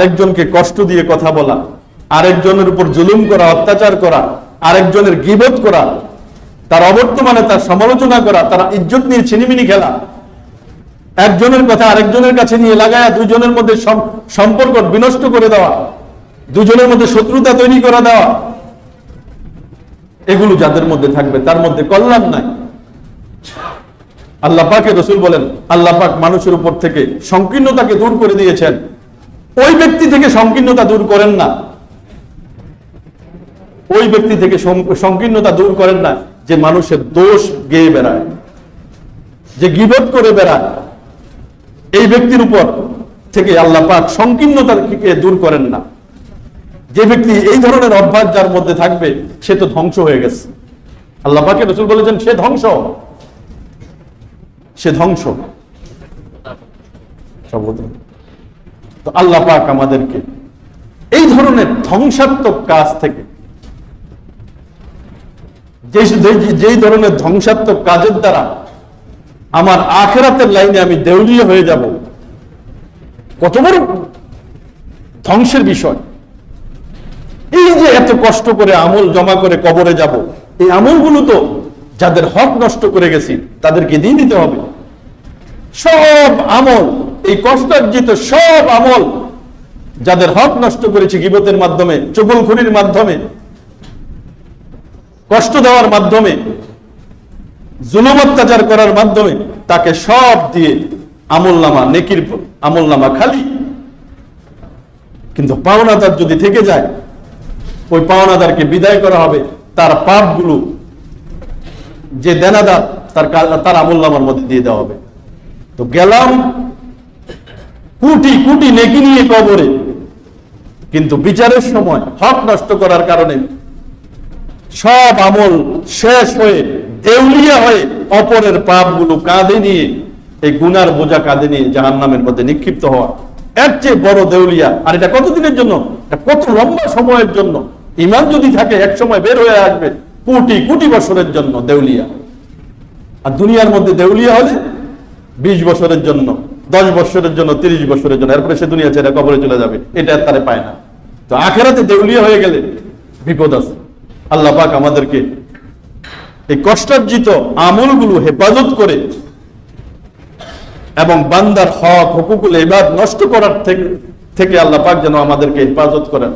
আরেকজনকে কষ্ট দিয়ে কথা বলা, আরেকজনের উপর জুলুম করা, অত্যাচার করা, আরেকজনের গিবত করা, তার অবর্তমানে তার সমালোচনা করা, তার ইজ্জত নিয়ে ছিনিমিনি খেলা। একজনের কথা আরেকজনের কাছে নিয়ে লাগায়া দুজনের মধ্যে সম্পর্ক বিনষ্ট করে দেওয়া, দুজনের মধ্যে শত্রুতা তৈরি করে দেওয়া, এগুলো যাদের মধ্যে থাকবে, তার মধ্যে কল্যাণ নাই। আল্লাহ পাকে রসুল বলেন, আল্লাহ পাক মানুষের উপর থেকে সংকীর্ণতাকে দূর করে দিয়েছেন। ওই ব্যক্তি থেকে সংকীর্ণতা দূর করেন না। ওই ব্যক্তি থেকে সংকীর্ণতা দূর করেন না যে মানুষের দোষ গেয়ে বেড়ায়, যে গিবত করে বেড়ায়। এই ব্যক্তির উপর থেকে আল্লাহ পাক সংকীর্ণতাকে দূর করেন না। যে ব্যক্তি এই ধরনের অভ্যাস যার মধ্যে থাকবে, সে তো ধ্বংস হয়ে গেছে। আল্লাহ পাকে রসুল বলেছেন, সে ধ্বংস। সে ধ্বংস। সর্বদা। তো আল্লাহ পাক আমাদেরকে এই ধরনের ধ্বংসাত্মক কাজ থেকে যেই ধরনের ধ্বংসাত্মক কাজের দ্বারা আমার আখেরাতের লাইনে আমি দেউলিয়া হয়ে যাব, কত বড় ধ্বংসের বিষয়। এই যে এত কষ্ট করে আমল জমা করে কবরে যাব, এই আমলগুলো তো যাদের হক নষ্ট করে গেছি, তাদেরকে দিয়ে দিতে হবে। সব আমল এই কষ্টার্জিত সব আমল যাদের হক নষ্ট করেছে গিবতের মাধ্যমে চুগলখুরির মাধ্যমে, কষ্ট দেওয়ার মাধ্যমে, জুলুম অত্যাচার করার মাধ্যমে, তাকে সব দিয়ে আমল নামা নেকির আমল নামা খালি। কিন্তু পাওনাদার যদি থেকে যায়, ওই পাওনাদারকে বিদায় করা হবে, তার পাপগুলো যে দেনাদার, তার তার আমল নামার মধ্যে দিয়ে দেওয়া হবে। তো গেলাম কুটি কুটি নেকি নিয়ে কবরে। কিন্তু বিচারের সময় হক নষ্ট করার কারণে সব আমল শেষ হয়ে, দেউলিয়া হয়ে অপরের পাপগুলো কাঁধে নিয়ে, এই গুনার বোঝা কাঁধে নিয়ে জাহান নামের মধ্যে নিক্ষিপ্ত হওয়া। এর চেয়ে বড় দেউলিয়া, আর এটা কতদিনের জন্য? কত লম্বা সময়ের জন্য? ইমান যদি থাকে, এক সময় বের হয়ে আসবে। কোটি কোটি বছরের জন্য দেউলিয়া। আর দুনিয়ার মধ্যে দেউলিয়া হলে বিশ বছরের জন্য। দশ বছরের জন্য, তিরিশ বছরের জন্য, এরপরে সে দুনিয়া ছেড়ে কবরে চলে যাবে। এটা আর তারে পায় না। তো আখেরাতে দেউলিয়া হয়ে গেলে বিপদ আছে। আল্লাহ পাক আমাদেরকে এই কষ্টার্জিত আমলগুলো হেফাজত করে এবং বান্দার হক, হকুকুল এবার নষ্ট করার থেকে থেকে আল্লাহ পাক যেন আমাদেরকে হেফাজত করেন।